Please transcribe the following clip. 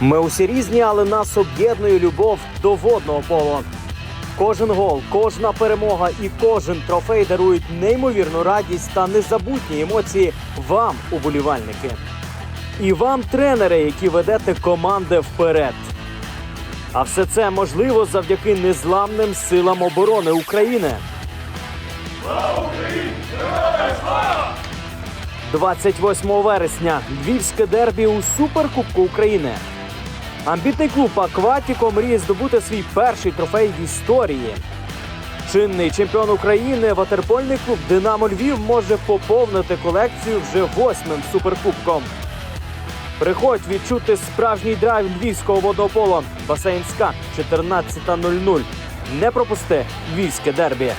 Ми усі різні, але нас об'єднує любов до водного поло. Кожен гол, кожна перемога і кожен трофей дарують неймовірну радість та незабутні емоції вам, уболівальники. І вам, тренери, які ведете команди вперед. А все це можливо завдяки незламним силам оборони України. 28 вересня львівське дербі у Суперкубку України. Амбітний клуб Акватіко мріє здобути свій перший трофей в історії. Чинний чемпіон України ватерпольний клуб Динамо Львів може поповнити колекцію вже восьмим суперкубком. Приходь відчути справжній драйв львівського водополо. Басейнська 14.00. Не пропусти львівське дербі.